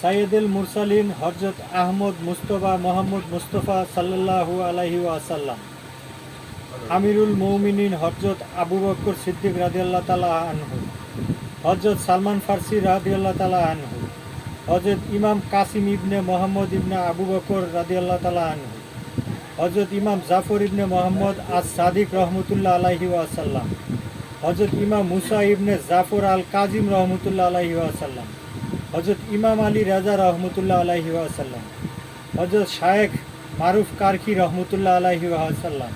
সাইয়েদুল মুরসালিন হজরত আহমদ মুস্তফা মোহাম্মদ মুস্তফা সাল্লাল্লাহু আলাইহি ওয়াসাল্লাম, আমিরুল মৌমিনিন হজরত আবু বকর সিদ্দিক রাদিয়াল্লাহ তালা আনহু হজরত সালমান ফার্সি রাদিয়াল্লাহ তালা আনহু হজরত ইমাম কাসিম ইবনে মোহাম্মদ ইবনে আবু বকর রাদিয়াল্লাহ তালা আনহু হজরত ইমাম জাফর ইবনে মোহাম্মদ আজ সাদিক রহমতুল্লাহ আলাইহি ওয়াসাল্লাম হজরত ইমাম মুসা ইবনে জাফর আল কাজিম রহমতুল্লাহ আলাইহি ওয়াসাল্লাম। হজরত ইমাম আলী রাজা রহমতুল্লাহ আলাইহি ওয়াসাল্লাম হজরত শায়েখ মারুফ কারকি রহমতুল্লাহ আলাইহি ওয়াসাল্লাম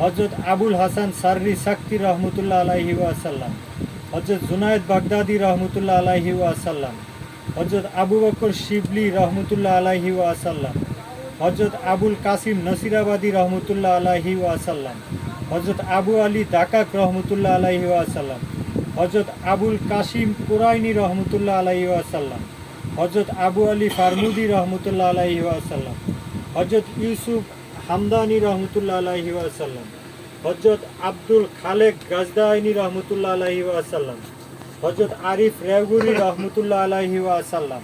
হজরত আবুল হাসান সাররি সাক্তি রহমতুল্লাহ আলাইহি ওয়াসাল্লাম হজরত জুনায়দ বাগদাদি রহমতুল্লাহ আলাইহি ওয়াসাল্লাম হজরত আবু বকর শিবলি রহমতুল্লাহ আলাইহি ওয়াসাল্লাম হজরত আবুল কাসিম নসিরাবাদী রহমতুল্লাহ আলাইহি ওয়াসাল্লাম হজরত আবু আলী দাকাক রহমতুল্লাহ আলাইহি ওয়াসাল্লাম হজরত আবুল কাসিম কুরাইনি রহমতুল্লাহ আলাইহি ওয়াসাল্লাম হজরত আবু আলী ফারমুদি রহমতুল্লাহ আলাইহি ওয়াসাল্লাম হজরত ইউসুফ হামদানি রহমতুল্লাহ আলাইহি ওয়াসাল্লাম হজরত আব্দুল খালেক গাজদাইনি রহমতুল্লাহ আলাইহি ওয়াসাল্লাম হজরত আরিফ রেগুরি রহমতুল্লাহ আলাইহি ওয়াসাল্লাম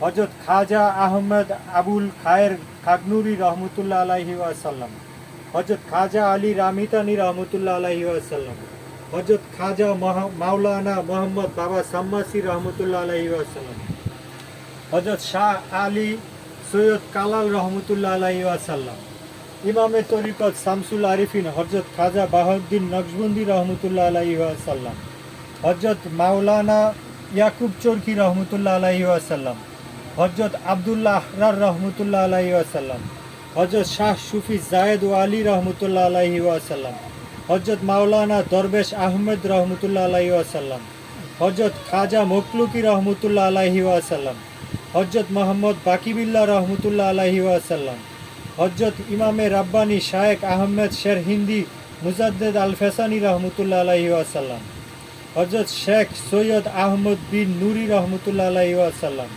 হজরত খাজা আহমদ আবুল খায়ের খাগনুরি রহমতুল্লাহ আলাইহি ওয়াসাল্লাম হজরত খাজা আলী রামিতানি রহমতুল্লাহ আলাইহি ওয়াসাল্লাম হজরত খাজা মাওলানা মোহাম্মদ বাবা সাম্মাসি রহমতুল্লাহ আলাইহি ওয়াসাল্লাম হজরত শাহ আলী সৈয়দ কালাল রহমতুল্লাহ আলাইহি ওয়াসাল্লাম, ইমামে তরিকত শামসুল আরিফিন হজরত খাজা বাহাউদ্দিন নকশবন্দি রহমতুল্লাহ আলাইহি ওয়াসাল্লাম হজরত মাওলানা ইয়াকুব চরকি রহমতুল্লাহ আলাইহি ওয়াসাল্লাম হজরত আবদুল্লাহ আহরার রহমতুল্লাহ আলাইহি ওয়াসাল্লাম হজরত শাহ সুফি জায়েদ ও আলী রহমতুল্লাহ আলাইহি ওয়াসাল্লাম হজরত মাওলানা দরবেশ আহমেদ রহমতুল্লাহ আলাইহি ওয়াসাল্লাম, হজরত খাজা মকলুকি রহমতুল্লাহ আলাইহি ওয়াসাল্লাম, হজরত মোহাম্মদ বাকিবিল্লাহ রহমতুল্লাহ আলাইহি ওয়াসাল্লাম, হজরত ইমামে রাব্বানি শায়েক আহমেদ শের হিন্দি মুজাদ্দেদ আল ফেসানি রহমতুল্লাহ আলাইহি ওয়াসাল্লাম, হজরত শেখ সৈয়দ আহমদ বিন নুরি রহমতুল্লাহ আলাইহি ওয়াসাল্লাম,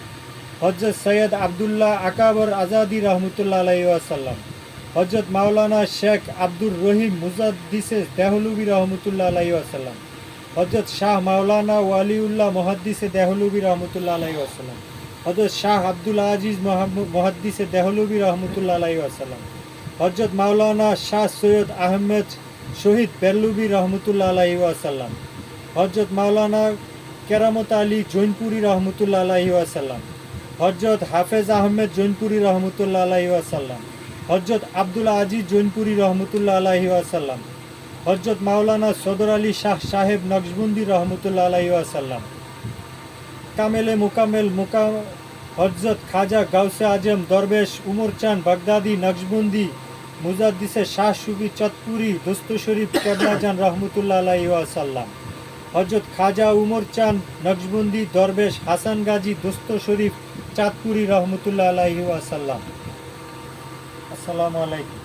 হজরত সৈয়দ আবদুল্লাহ আকাবর আজাদি রহমতুল্লাহ আলাইহি ওয়াসাল্লাম হজরত মাওলানা শেখ আব্দুর রহিম মুজাদ্দিসে দেহলুবি রহমতুল্লাহ আলাইহি ওয়াসাল্লাম, হজরত শাহ মাওলানা ওয়ালিউল্লাহ মহাদ্দিসে দেহলুবি রহমতুল্লাহ আলাইহি ওয়াসাল্লাম, হজরত শাহ আব্দুল আজিজ মহাদ্দিসে দেহলুবি রহমতুল্লাহ আলাইহি ওয়াসাল্লাম, হজরত মাওলানা শাহ সৈয়দ আহমেদ শহীদ বেল্লুবি রহমতুল্লাহ আলাইহি ওয়াসাল্লাম, হজরত মাওলানা কেরামত আলী জৈনপুরি রহমতুল্লাহ আলাইহি ওয়াসাল্লাম, হজরত হাফেজ আহমেদ জৈনপুরি রহমতুল্লাহ আলাইহি ওয়াসাল্লাম হজরত আব্দুল আজিজ জৈনপুরি রহমতুল্লাহ আলাইহি ওয়াসাল্লাম, হজরত মাওলানা সদর আলী শাহ সাহেব নকশবন্দি রহমতুল্লাহ আলাইহি ওয়াসাল্লাম, কামেলে মুকামেল মুকা, হজরত খাজা গাউসে আজম, দরবেশ উমর চান বাগদাদি নকশবন্দি, মুজাদ্দিসে শাহ সুবি চতপুরি দোস্ত শরীফ কেবলাজান রহমতুল্লাহ আলাইহি ওয়াসাল্লাম, হজরত খাজা উমর চান নকশবন্দি, দরবেশ হাসান গাজী, দোস্ত শরীফ চাঁদপুরি রহমতুল্লাহ আলাইহি ওয়াসাল্লাম। আসসালামু আলাইকুম।